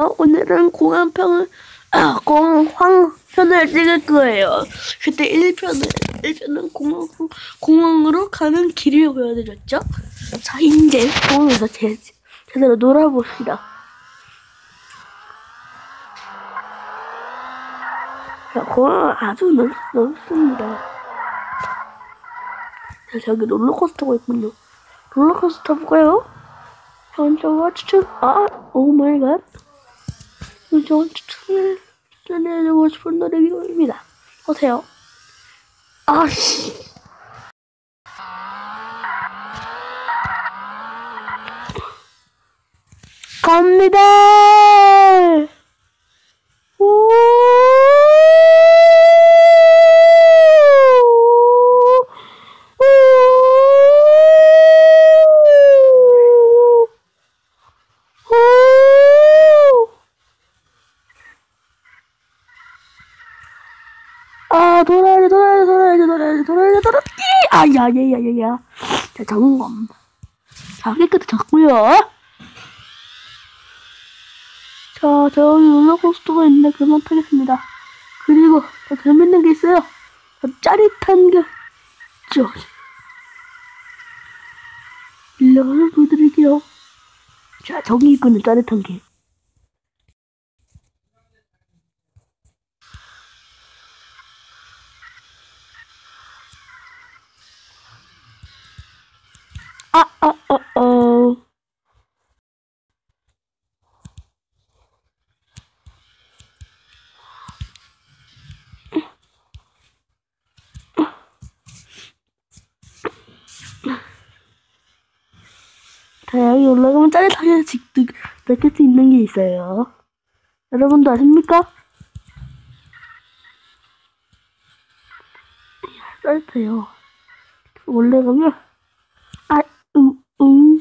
어, 오늘은 공항편을 아, 공황편을 찍을 거예요. 그때 1편을 1편은 공항 공항으로 가는 길을 보여드렸죠. 자 이제 공항에서 제, 제대로 놀아봅시다. 자, 공항 아주 넓, 넓습니다. 자, 저기 롤러코스터가 있군요. 롤러코스터 볼까요? 전저와 추천, 아, 오 마이 갓. 저 추천을 전해주고 싶은 노래입니다. 보세요. 아씨. 갑니다! 오! 아, 돌아야지, 돌아야지, 돌아야지, 돌아야지, 돌아야지, 돌아야지. 아, 야, 야, 야, 야, 야. 자, 점검. 자, 깨끗이 잤고요. 자, 저기 롤러코스터가 있는데 그만 타겠습니다. 그리고 더 재밌는 게 있어요. 더 짜릿한 게 저기. 일러를 보여드릴게요. 자, 저기 있군요, 짜릿한 게. 아, 아, 어, 어. 자, 여기 올라가면 짜릿하게 직득 느낄 수 있는 게 있어요. 여러분도 아십니까? 짜릿해요. 올라가면, 아, 음, 음.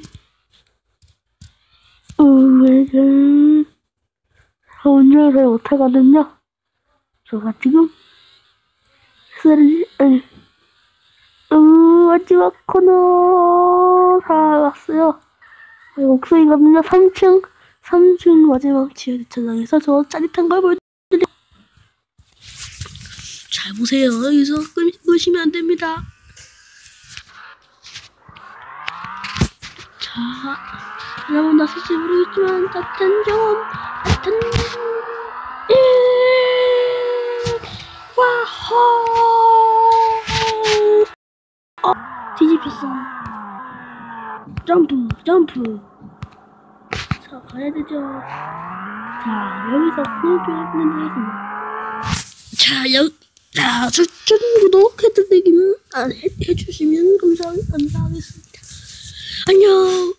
음, 왜그 운전을 잘 못하거든요. 제가 지금, 쓰리, 아니, 음, 마지막 코너 살아갔어요. 목소리거든요. 3층, 3층 마지막 지하 주차장에서 저 짜릿한 걸 보여드려. 잘 보세요. 여기서 끄, 끄시면 안 됩니다. 자, 여러분 나서지 모르겠지만 따뜻한 경험, 따뜻한 예, 와호, 어, 뒤집혔어. 점프, 점프. 자, 가야 되죠. 자, 여기서 구독을 해드리겠습니다. 자, 여, 자, 추천 구독 해드리기면, 아, 해, 해주시면 감사, 감사하겠습니다. 안녕!